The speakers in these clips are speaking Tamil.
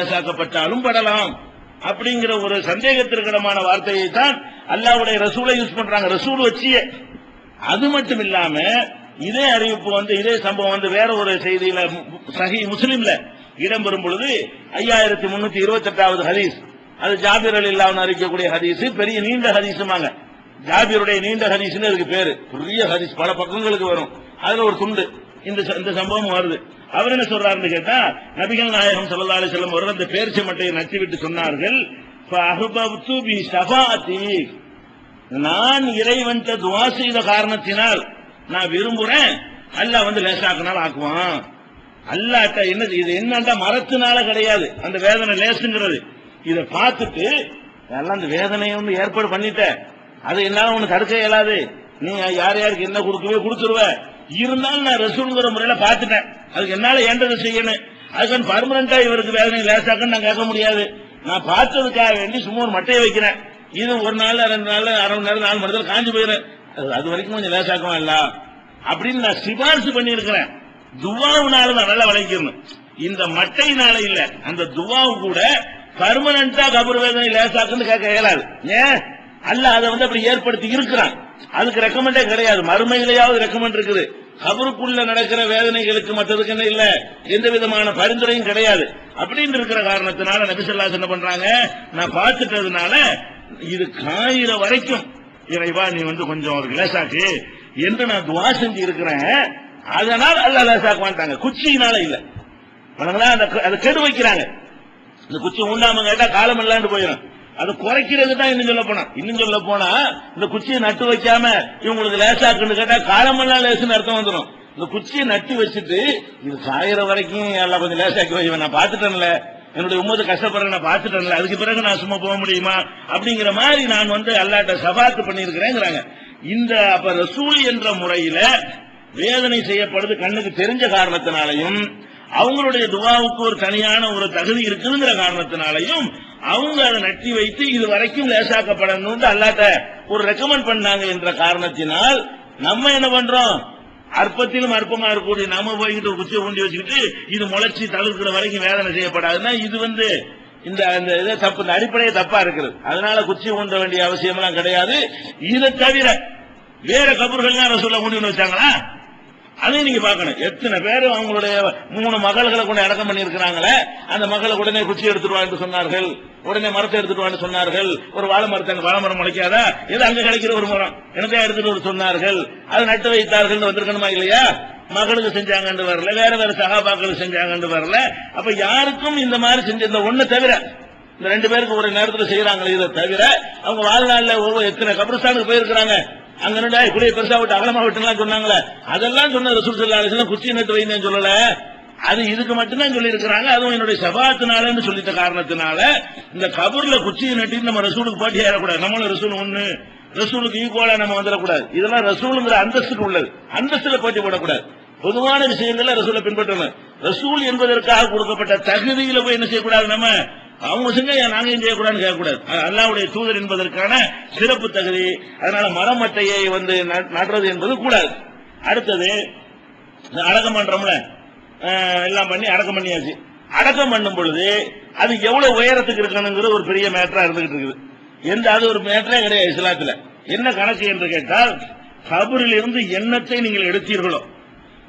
லேசாக்கப்பட்டாலும் படலாம். அப்படிங்கிற ஒரு சந்தேகத்திற்கிடமான வார்த்தையை தான் அல்லாவுடைய ரசூலை யூஸ் பண்றாங்க. ரசூல் வச்சியே. அது மட்டும் இல்லாம இதே அறிவிப்பு வந்து இதே சம்பவம் வந்து வேற ஒரு செய்தியில சஹி முஸ்லீம்ல இடம்பெறும் பொழுது ஐயாயிரத்தி முன்னூத்தி இருபத்தி எட்டாவது ஹதீஸ். அது ஜாபிர் அலி இல்லாமல் அறிவிக்கக்கூடிய ஹதீஸ் பெரிய நீண்ட ஹதீஸுமாங்க. ஜாபிருடைய நீண்ட ஹதீஸ்னு இருக்கு பேரு. பெரிய ஹதீஸ். பல பக்கங்களுக்கு வரும். அதுல ஒரு துண்டு. இந்த இந்த சம்பவம் வருது. அவர் என்ன சொல்றாருன்னு கேட்டா நபிகள் நாயகம் சல்லா அலி செல்லம் அவர்கள் அந்த பேர்ச்சி மட்டையை நச்சு விட்டு சொன்னார்கள் நான் இறைவன் துவா செய்த காரணத்தினால் நான் விரும்புறேன். அல்லாஹ் வந்து லேசாக்கினால் ஆக்குவான். அல்லாட்ட என்ன இது என்னண்டா மரத்தினால கிடையாது. அந்த வேதனை லேசுங்கிறது. இதை பார்த்துட்டு எல்லாம் அந்த வேதனையை வந்து ஏற்பாடு பண்ணிட்ட. அது என்னால உனக்கு தடுக்க இயலாது. நீ யார் யாருக்கு என்ன கொடுக்கவே கொடுத்துருவ. இருந்தாலும் நான் ரசூலுங்கிற முறையில பார்த்துட்டேன். அதுக்கு என்னால ஏன்றது செய்யணும்? அதுக்கான பர்மனண்டா இவருக்கு வேதனை லேசாக்குன்னு நான் கேட்க முடியாது. நான் பார்த்ததுக்காக வேண்டி சும்மா ஒரு மட்டையை வைக்கிறேன். இது ஒரு நாள் ரெண்டு நாள் அரை மணி நேரம் நாலு மணி நேரம் காஞ்சு போயிடும். அது- வரைக்கும் கொஞ்சம் லேசாக்குமா இல்ல? அப்படின்னு நான் சிபாரிசு பண்ணியிருக்கிறேன். துவாவுனால நான் நல்லா வளைக்கணும் இந்த மட்டையினால இல்ல அந்த துவாவு கூட பர்மனண்டா கபர் வேதனை லேசாக்குன்னு கேட்க இயலாது. ஏன்? அல்ல அதை வந்து அப்படி ஏற்படுத்தி இருக்கிறான். அதுக்கு ரெக்கமெண்டே கிடையாது. மறுமையிலேயாவது ரெக்கமெண்ட் இருக்குது. கபருக்குள்ள நடக்கிற வேதனைகளுக்கு மற்றதுக்கு என்ன இல்ல? எந்த விதமான பரிந்துரையும் கிடையாது. அப்படின்னு இருக்கிற காரணத்தினால நபிசல்லாஸ் என்ன பண்றாங்க? நான் பார்த்துட்டதுனால இது காயிற வரைக்கும் இறைவா நீ வந்து கொஞ்சம் ஒரு லேசாக்கு என்று நான் துவா செஞ்சு இருக்கிறேன் அதனால் அல்ல லேசாக்க மாட்டாங்க குச்சியினால இல்ல. அந்த அதை கெடு வைக்கிறாங்க. இந்த குச்சி உண்டாம கேட்டா காலம் இல்லாண்டு போயிடும் அது குறைக்கிறது தான் இன்னும் சொல்ல போனா. இன்னும் சொல்ல போனா இந்த குச்சியை நட்டு வைக்காம இவங்களுக்கு லேசாக்குன்னு கேட்டா காலமெல்லாம் லேசுன்னு அர்த்தம் வந்துடும் இந்த குச்சியை நட்டு வச்சுட்டு இது சாயிற வரைக்கும் எல்லாம் கொஞ்சம் லேசாக்கி வை நான் பார்த்துட்டேன்ல. என்னுடைய உமது கஷ்டப்படுற நான் பார்த்துட்டேன்ல. அதுக்கு பிறகு நான் சும்மா போக முடியுமா? அப்படிங்கிற மாதிரி நான் வந்து அல்லாட்ட சபாத்து பண்ணியிருக்கிறேங்கிறாங்க. இந்த அப்ப ரசூல் என்ற முறையில வேதனை செய்யப்படுது. கண்ணுக்கு தெரிஞ்ச காரணத்தினாலையும் அவங்களுடைய துவாவுக்கு ஒரு தனியான ஒரு தகுதி இருக்குங்கிற காரணத்தினாலையும் அவங்க அதை நட்டி வைத்து இது வரைக்கும் லேசாக்கப்படணும் அல்லாட்ட ஒரு ரெக்கமெண்ட் பண்ணாங்க என்ற காரணத்தினால் நம்ம என்ன பண்றோம்? அற்பத்திலும் அற்பமா இருக்கக்கூடிய நம்ம போய்கிட்டு ஒரு குச்சியை ஊண்டி வச்சுக்கிட்டு இது முளைச்சி தழுக்கிற வரைக்கும் வேதனை செய்யப்படாதுன்னா இது வந்து இந்த அந்த இதை தப்பு இந்த அடிப்படையே தப்பா இருக்குது அதனால குச்சி ஊன்ற வேண்டிய அவசியம் எல்லாம் கிடையாது. இதை தவிர வேற கபர்கள்லாம் சொல்ல ஊண்டி வச்சாங்களா? அதையும் நீங்க பார்க்கணும். எத்தனை பேர் அவங்களுடைய மூணு மகள்களை கொண்டு அடக்கம் பண்ணியிருக்கிறாங்களே அந்த மகளை உடனே குச்சி எடுத்துட்டு என்று சொன்னார்கள். உடனே மரத்தை எடுத்துட்டு வான்னு சொன்னார்கள். ஒரு வாழை மரத்தை அங்க வாழை மரம் முளைக்காதா? இது அங்க கிடைக்கிற ஒரு மரம். என்னத்தை எடுத்துட்டு சொன்னார்கள். அதை நட்டு வைத்தார்கள் வந்திருக்கணுமா இல்லையா? மகளுக்கு செஞ்சாங்கன்னு வரல. வேற வேற சகாபாக்களுக்கு செஞ்சாங்கன்னு வரல. அப்ப யாருக்கும் இந்த மாதிரி செஞ்ச இந்த ஒண்ணு தவிர இந்த ரெண்டு பேருக்கு ஒரு நேரத்தில் செய்யறாங்களே இதை தவிர அவங்க வாழ்நாளில் ஒவ்வொரு எத்தனை கபிரஸ்தானுக்கு போயிருக்கிறாங்க? அங்க ரெண்டு குடிய பெருசா விட்டு அகலமா விட்டுலாம் சொன்னாங்களே. அதெல்லாம் சொன்ன ரசூல் சல்லா குச்சி நட்டு வைன்னு சொல்லல. அது இதுக்கு மட்டும்தான் சொல்லி இருக்கிறாங்க அதுவும் என்னுடைய சபாத்தினாலன்னு சொல்லிட்ட காரணத்தினால இந்த கபூர்ல குச்சியை நட்டி நம்ம ரசூலுக்கு போட்டி ஏறக்கூடாது. நம்மளும் ரசூல் ஒண்ணு. ரசூலுக்கு ஈக்குவலா நம்ம வந்துடக்கூடாது இதெல்லாம் ரசூலுங்கிற அந்தஸ்துக்கு உள்ளது. அந்தஸ்துல போட்டி போடக்கூடாது. பொதுவான விஷயங்கள்ல ரசூலை பின்பற்றணும். ரசூல் என்பதற்காக கொடுக்கப்பட்ட தகுதியில போய் என்ன செய்யக்கூடாது நம்ம? அவங்க செஞ்சா நாங்க ஏன் செய்யக்கூடாதுன்னு கேட்கக்கூடாது. அல்லாவுடைய தூதர் என்பதற்கான சிறப்பு தகுதி. அதனால மரமட்டையை வந்து நட்- நடுறது என்பது கூடாது. அடுத்தது அடக்கம் பண்றோம்ல எல்லாம் பண்ணி அடக்கம் பண்ணியாச்சு. அடக்கம் பண்ணும் பொழுது அது எவ்வளவு உயரத்துக்கு இருக்கணுங்கிறது ஒரு பெரிய மேட்டரா இருந்துகிட்டு இருக்குது. எந்த அது ஒரு மேட்டரே கிடையாது இஸ்லாத்துல. என்ன கணக்கு என்று கேட்டால் கபரில் இருந்து எண்ணத்தை நீங்கள் எடுத்தீர்களோ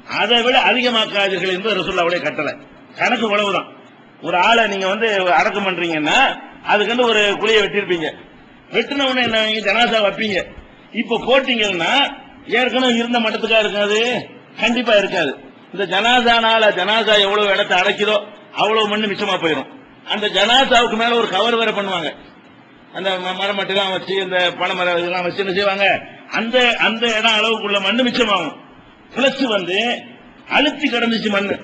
அதை விட அதிகமாக்காதீர்கள் என்று ரசுல்லாவுடைய கட்டளை. கணக்கு உழவுதான் ஒரு ஆளை நீங்க வந்து அடக்கம் பண்றீங்கன்னா அதுக்கு ஒரு குழியை வெட்டியிருப்பீங்க. வெட்டின உடனே என்ன ஜனாசா வைப்பீங்க. இப்ப போட்டீங்கன்னா ஏற்கனவே இருந்த மட்டத்துக்கா இருக்காது? கண்டிப்பா இருக்காது. இந்த ஜனாசானால ஜனாசா எவ்வளவு இடத்தை அடைக்குதோ அவ்வளவு மண்ணு மிச்சமா போயிடும். அந்த ஜனாசாவுக்கு மேல ஒரு கவர் வேற பண்ணுவாங்க. அந்த மரம் மட்டும் வச்சு இந்த பனைமரம் இதெல்லாம் வச்சு என்ன செய்வாங்க? அந்த அந்த இடம் அளவுக்குள்ள மண்ணு மிச்சமாகும். பிளஸ் வந்து அழுத்தி கிடந்துச்சு மண்ணு.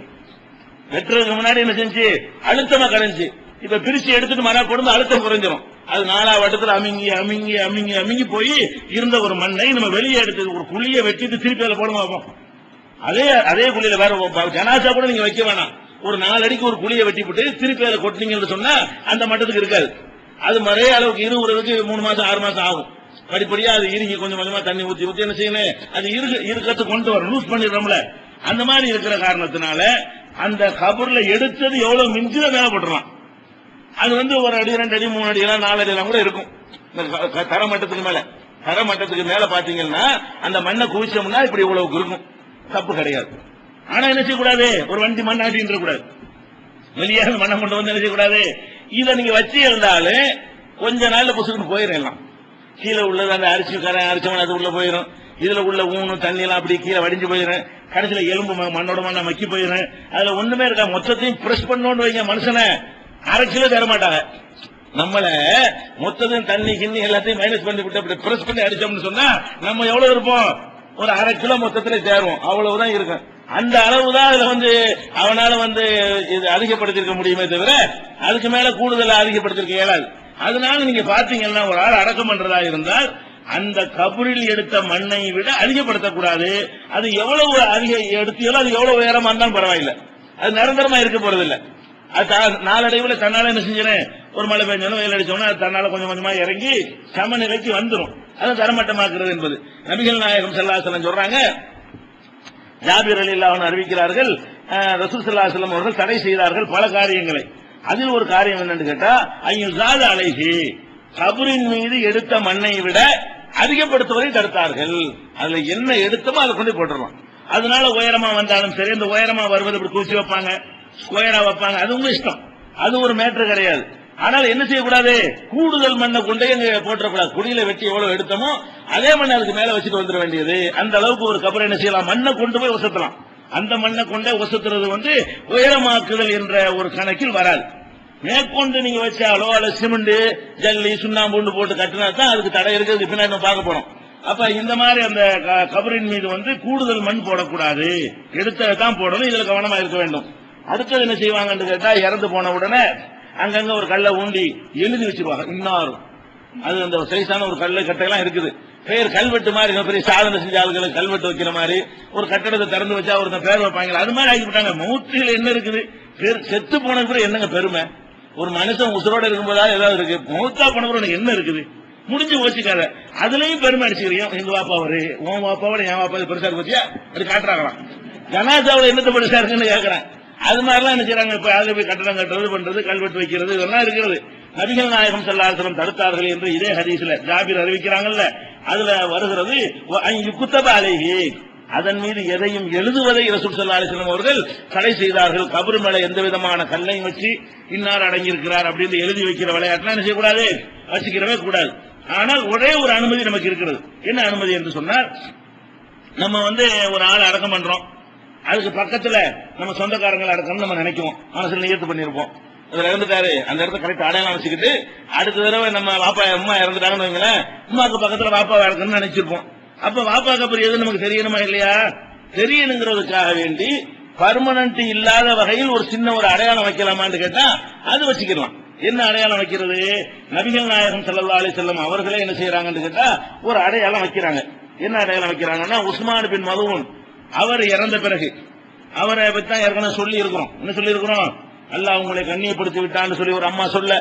வெட்டுறதுக்கு முன்னாடி என்ன செஞ்சு? அழுத்தமா கிடந்துச்சு இப்ப பிரிச்சு எடுத்துட்டு மரம் கொடுத்து அழுத்தம் குறைஞ்சிரும். அது நாலா வட்டத்துல அமிங்கி அமிங்கி அமிங்கி அமிங்கி போய் இருந்த ஒரு மண்ணை நம்ம வெளியே எடுத்து ஒரு குழியை வெட்டிட்டு திருப்பி அதில் போடுமா பார்ப்போம் அதே அதே குழியில வேற ஜனாசா கூட நீங்க வைக்க வேணாம். ஒரு நாலு அடிக்கு ஒரு குழியை வெட்டி போட்டு திருப்பி அதில் கொட்டினீங்கன்னு சொன்னா அந்த மட்டத்துக்கு இருக்காது. அது மறைய அளவுக்கு இருவுறதுக்கு மூணு மாசம் ஆறு மாசம் ஆகும். படிப்படியா அது இறுகி கொஞ்சம் கொஞ்சமா தண்ணி ஊத்தி ஊத்தி என்ன செய்யணும்? அது இருக்க இருக்கத்து கொண்டு வரும். லூஸ் பண்ணிடுறோம்ல. அந்த மாதிரி இருக்கிற காரணத்தினால அந்த கபர்ல எடுத்தது எவ்வளவு மிஞ்சுத மேல அது வந்து ஒரு அடி ரெண்டு அடி மூணு அடி எல்லாம் நாலு அடி எல்லாம் கூட இருக்கும். இந்த க- க- தர மட்டத்துக்கு மேல. தர மட்டத்துக்கு மேல பாத்தீங்கன்னா அந்த மண்ணை குவிச்சோம்னா இப்படி இவ்வளவு இருக்கும். தப்பு கிடையாது. ஆனா என்ன செய்யக்கூடாது? ஒரு வண்டி மண் ஆட்டின்ற கூடாது வெளியே மண்ணை கொண்டு வந்து என்ன செய்யக்கூடாது? இதை நீங்க வச்சு இருந்தாலும் கொஞ்ச நாள்ல புசுக்குன்னு போயிடும் எல்லாம். கீழே உள்ளது அந்த அரிசி கரை அரிசி அது உள்ள போயிடும் இதுல உள்ள ஊனு தண்ணி எல்லாம் அப்படி கீழே வடிஞ்சு போயிடும் கடைசியில எலும்பு ம- மண்ணோட மண்ண மக்கி போயிடும் அதுல ஒண்ணுமே இருக்கா? மொத்தத்தையும் பிரஸ் பண்ணோன்னு வைங்க மனுஷனை. அரை கிலோ தர மாட்டாங்க. நம்மள மொத்தத்தையும் தண்ணி கிண்ணி எல்லாத்தையும் மைனஸ் பண்ணி விட்டு அப்படி பிரஸ் பண்ணி அடிச்சோம்னு சொன்னா நம்ம எவ்வளவு இருப்போம்? ஒரு அரை கிலோ மொத்தத்துல சேரும் அவ்வளவுதான் இருக்கும். அந்த அளவு தான் அதுல வந்து அவனால வந்து இது அதிகப்படுத்திருக்க முடியுமே தவிர அதுக்கு மேல கூடுதலா அதிகப்படுத்திருக்க இயலாது. அதனால நீங்க பாத்தீங்கன்னா ஒரு ஆள் அடக்கம் பண்றதா இருந்தால் அந்த கபரில் எடுத்த மண்ணை விட அதிகப்படுத்தக்கூடாது. அது எவ்வளவு அதிக எடுத்தியோ அது எவ்வளவு உயரமா இருந்தாலும் பரவாயில்ல. அது நிரந்தரமா இருக்க போறது இல்ல அது நாளடைவில் நாளடைவுல தன்னால என்ன செஞ்சிடும் ஒரு மழை பெஞ்சோம் வெயில் அடிச்சோம்னா அது தன்னால கொஞ்சம் கொஞ்சமா இறங்கி சமநிலைக்கு வந்துடும் அது தரமட்டமாக்குறது என்பது. நபிகள் நாயகம் செல்லாசலம் சொல்றாங்க ஜாபிர் அலி அல்லாஹ் அறிவிக்கிறார்கள் ரசூல் ஸல்லல்லாஹு அவர்கள் தடை செய்தார்கள் பல காரியங்களை. அதில் ஒரு காரியம் என்னன்னு கேட்டா ஐயுசாத அலைஹி கபரின் மீது எடுத்த மண்ணை விட அதிகப்படுத்துவதை தடுத்தார்கள். அதுல என்ன எடுத்தமோ அதை கொண்டு போட்டுருவோம் அதனால உயரமா வந்தாலும் சரி இந்த உயரமா வருவது இப்படி தூசி வைப்பாங்க ஸ்கொயரா வைப்பாங்க. அது உங்க இஷ்டம். அது ஒரு மேட்ரு கிடையாது. ஆனால் என்ன செய்யக்கூடாது? கூடுதல் மண்ணை கொண்டே எங்க போட்டுறக்கூடாது. குடியில வெட்டி எவ்வளவு எடுத்தோமோ அதே மண்ணை அதுக்கு மேல வச்சுட்டு வந்துட வேண்டியது. அந்த அளவுக்கு ஒரு கபரை என்ன செய்யலாம்? மண்ணை கொண்டு போய் உசத்தலாம். அந்த மண்ணை கொண்டே உசத்துறது வந்து உயரமாக்குதல் என்ற ஒரு கணக்கில் வராது. மேற்கொண்டு நீங்க வச்சாலோ அல்ல சிமெண்ட் ஜல்லி சுண்ணாம்புண்டு போட்டு கட்டினா தான் அதுக்கு தடை இருக்கிறது பின்னாடி நம்ம பார்க்க போறோம். அப்ப இந்த மாதிரி அந்த க- கபரின் மீது வந்து கூடுதல் மண் போடக்கூடாது. எடுத்ததை தான் போடணும். இதுல கவனமா இருக்க வேண்டும். அடுத்தது என்ன செய்வாங்கன்னு கேட்டா இறந்து போன உடனே அங்கங்க ஒரு கல்லை ஊண்டி எழுதி வச்சிருவாங்க. இன்னாரும். அது அந்த சைஸான ஒரு கல்லு கட்டையெல்லாம் இருக்குது. பேர் கல்வெட்டு மாதிரி பெரிய சாதனை செஞ்ச ஆளுகளுக்கு கல்வெட்டு வைக்கிற மாதிரி ஒரு கட்டடத்தை திறந்து வச்சா ஒரு பேர் வைப்பாங்க அது மாதிரி ஆகிவிட்டாங்க மூத்தில என்ன இருக்குது? பேர் செத்து போன கூட என்னங்க பெருமை? ஒரு மனுஷன் உசுரோட இருக்கும்போதா ஏதாவது இருக்கு? மௌத்தா போன பிறகு என்ன இருக்குது? முடிஞ்சு போச்சுக்காத அதுலயும் பெருமை அடிச்சுக்கிறீங்க எங்க வாப்பா அவரு? உன் வாப்பாவோட என் வாப்பா பெருசா இருக்கு பத்தியா அப்படி காட்டுறாங்களாம். ஜனாதாவுல என்னத்தை பெருசா இருக்குன்னு கேட்கறேன் அது மாதிரிலாம் என்ன செய்யறாங்க இப்ப ஆக போய் கட்டடம் கட்டுறது பண்றது கல்வெட்டு வைக்கிறது இதெல்லாம் இருக்கிறது நபிகள் நாயகம் செல்லாசனம் தடுத்தார்கள் என்று இதே ஹதீஸ்ல ஜாபீர் அறிவிக்கிறாங்கல்ல. அதுல வருகிறது குத்தபாலேயே அதன் மீது எதையும் எழுதுவதை ரசூல் சல்லா அலிஸ்லாம் அவர்கள் தடை செய்தார்கள். கபரு மேல எந்த விதமான கல்லையும் வச்சு இன்னார் அடங்கியிருக்கிறார் அப்படின்னு எழுதி வைக்கிற விளையாட்டுலாம் என்ன செய்யக்கூடாது? வச்சுக்கிறவே கூடாது. ஆனால் ஒரே ஒரு அனுமதி நமக்கு இருக்கிறது. என்ன அனுமதி என்று சொன்னால் நம்ம வந்து ஒரு ஆள் அடக்கம் பண்றோம். அதுக்கு பக்கத்துல நம்ம சொந்தக்காரங்களை அடக்கம்னு நம்ம நினைக்குவோம். மனசுல நியத்து பண்ணிருப்போம் அதுல இறந்துட்டாரு. அந்த இடத்த கரெக்ட் அடையாளம் வச்சுக்கிட்டு அடுத்த தடவை நம்ம பாப்பா அம்மா இறந்துட்டாங்கன்னு வைங்களேன் அம்மாவுக்கு பக்கத்துல பாப்பாவை அடக்கம்னு நினைச்சிருப்போம். அப்ப வாப்பா அப்புறம் எது நமக்கு தெரியணுமா இல்லையா? தெரியணுங்கிறதுக்காக வேண்டி பர்மனன்ட் இல்லாத வகையில் ஒரு சின்ன ஒரு அடையாளம் வைக்கலாமான்னு கேட்டா அது வச்சுக்கலாம் என்ன அடையாளம் வைக்கிறது? நபிகள் நாயகம் ஸல்லல்லாஹு அலி செல்லம் அவர்களே என்ன செய்யறாங்கன்னு கேட்டா ஒரு அடையாளம் வைக்கிறாங்க. என்ன அடையாளம் வைக்கிறாங்கன்னா உஸ்மான் பின் மதுவன். அவர் இறந்த பிறகு அவரை பத்தி தான் ஏற்கனவே சொல்லி இருக்கிறோம் என்ன சொல்லி இருக்கிறோம் அல்ல அவங்களை கண்ணியப்படுத்தி விட்டான்னு சொல்லி ஒரு அம்மா சொல்ல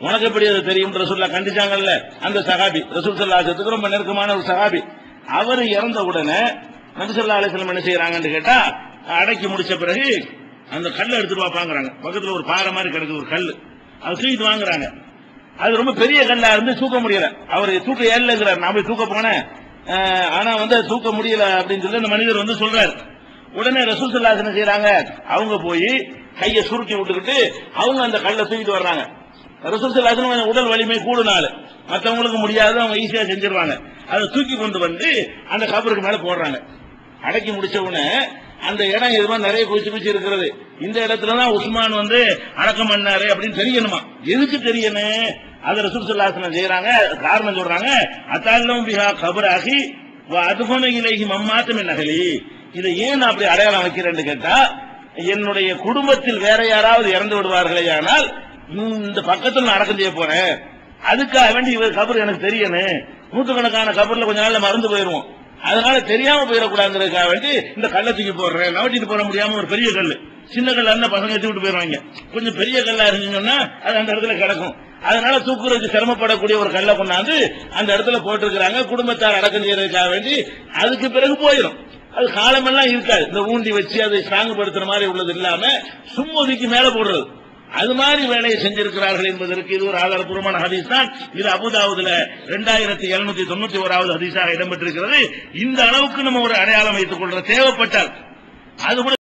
உனக்கு எப்படி அது தெரியும்? ரசூல்லா கண்டிச்சாங்கல்ல? அந்த சகாபி ரசூல் சல்லாசத்துக்கு ரொம்ப நெருக்கமான ஒரு சகாபி அவர் இறந்த உடனே நபிசல்லா அலிஸ்லம் என்ன செய்யறாங்கன்னு கேட்டா அடக்கி முடிச்ச பிறகு அந்த கல்லை எடுத்துட்டு வாப்பாங்கிறாங்க பக்கத்துல ஒரு பாறை மாதிரி கிடக்குது ஒரு கல் அதை தூக்கிட்டு வாங்குறாங்க. அது ரொம்ப பெரிய கல்லா இருந்து தூக்க முடியல. அவர் தூக்க ஏழுங்கிறார் நான் போய் தூக்க போனேன். ஆனா வந்து தூக்க முடியல அப்படின்னு சொல்லி அந்த மனிதர் வந்து சொல்றாரு. உடனே ரசூல் சல்லா என்ன செய்யறாங்க அவங்க போய் கையை சுருட்டி விட்டுக்கிட்டு அவங்க அந்த கல்லை தூக்கிட்டு வர்றாங்க. ரசூல் சல்லாசன் உடல் வலிமை கூடுனால. மற்றவங்களுக்கு முடியாது அவங்க ஈஸியா செஞ்சிருவாங்க. அதை தூக்கி கொண்டு வந்து அந்த கபருக்கு மேல போடுறாங்க. அடக்கி முடிச்ச உடனே அந்த இடம் இது மாதிரி நிறைய குச்சி குச்சி இருக்கிறது. இந்த இடத்துல தான் உஸ்மான் வந்து அடக்கம் பண்ணாரு அப்படின்னு தெரியணுமா? எதுக்கு தெரியணும் அதை ரசூல் சல்லாசனம் செய்யறாங்க காரணம் சொல்றாங்க. அத்தாலும் பிஹா கபராகி அதுகொன இலகி மம்மாத்தம் நகலி. இதை ஏன் நான் அப்படி அடையாளம் வைக்கிறேன்னு கேட்டா என்னுடைய குடும்பத்தில் வேற யாராவது இறந்து விடுவார்களே ஆனால் இந்த பக்கத்தில் நான் அடக்கம் செய்ய போறேன். அதுக்காக வேண்டி இவர் கபர் எனக்கு தெரியணும் நூற்றுக்கணக்கான கபர்ல கொஞ்ச நாள்ல மறந்து போயிருவோம். அதனால தெரியாம போயிடக்கூடாதுங்கிறதுக்காக வேண்டி இந்த கல்லை தூக்கி போடுறேன். நவட்டிட்டு போட முடியாம ஒரு பெரிய கல் சின்ன கல்லா இருந்தா பசங்க எடுத்து விட்டு போயிருவாங்க. கொஞ்சம் பெரிய கல்லா இருந்துச்சுன்னா அது அந்த இடத்துல கிடக்கும். அதனால தூக்குறதுக்கு சிரமப்படக்கூடிய ஒரு கல்லை கொண்டாந்து அந்த இடத்துல போட்டிருக்கிறாங்க. குடும்பத்தார் அடக்கம் செய்யறதுக்காக வேண்டி அதுக்கு பிறகு போயிடும் அது காலமெல்லாம் இருக்காது. இந்த ஊண்டி வச்சு அதை ஸ்ட்ராங் படுத்துற மாதிரி உள்ளது இல்லாம சும்மதிக்கு மேல போடுறது. அது மாதிரி வேலையை செஞ்சிருக்கிறார்கள் என்பதற்கு இது ஒரு ஆதாரபூர்வமான ஹதீஸ் தான். இது அபுதாவுதுல இரண்டாயிரத்தி எழுநூத்தி தொண்ணூத்தி ஓராவது ஹதீஸாக இடம்பெற்றிருக்கிறது. இந்த அளவுக்கு நம்ம ஒரு அடையாளம் வைத்துக் கொள்ற தேவைப்பட்டால் அது கூட